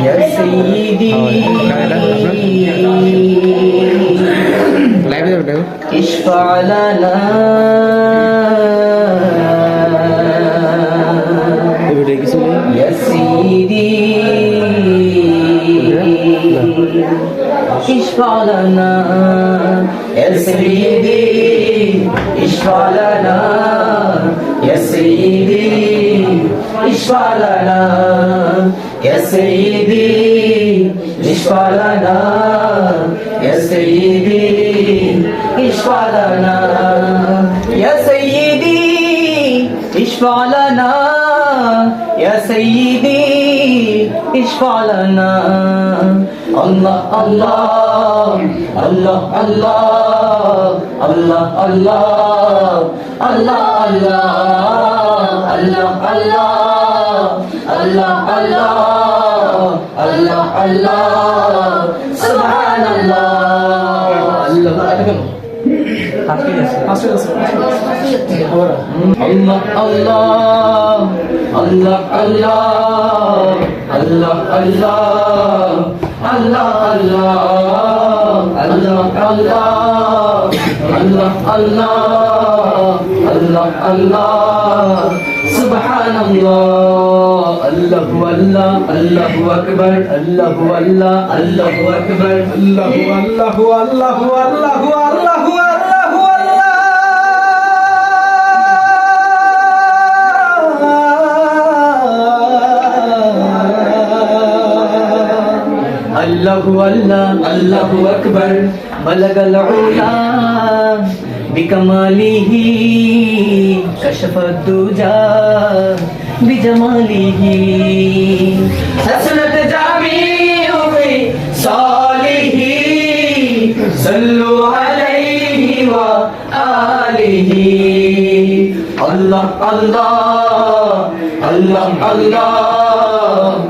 ইয়া সাইয়্যিদি লাইভে যাবে ইশফা লানা এবারে কিছু ইয়া সাইয়্যিদি ইশফা يا سيدي اشفع لنا يا سيدي اشفع لنا يا سيدي اشفع لنا يا سيدي اشفع لنا الله الله الله الله الله الله الله الله الله الله الله الله الله الله. سبحان الله. الله. الله الله الله الله الله. Allah Allah Allah Allah Subhanallah Allahu Allah Allahu Akbar Allahu Allah Allahu Akbar আল্লাহু আল্লাহু আল্লাহু আল্লাহু আল্লাহু আল্লাহু আল্লাহু আল্লাহ আল্লাহু আকবার বালাগাল উলা বিকমালিহি কশফাত দুজা বিজমালিহি হসনত জামি উবি সালিহি সাল্লু আলাইহি ওয়া আলিহি আল্লাহ আল্লাহ আল্লাহ আল্লাহ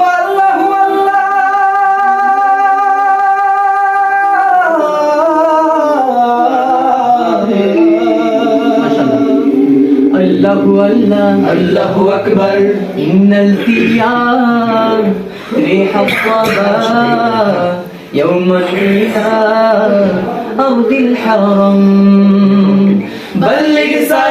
الله الله الله أكبر. إن الثياب ريح الصبا يوم إلى أرض الحرم. بلغ سلامي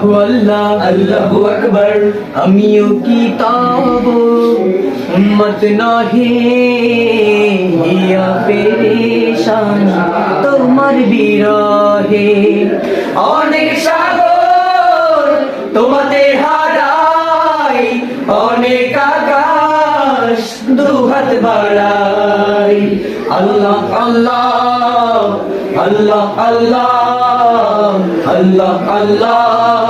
আল্লাহ আল্লাহু, আল্লাহ আকবার। আমিও কি তাব উম্মত নাহে, হিয়া পেরেশান তোমার বিরহে। অনেক সাগর তোমাদের হারাই অনেক আকাশ দুহাত বাড়াই আল্লাহ আল্লাহ আল্লাহ আল্লাহ আল্লাহ আল্লাহ।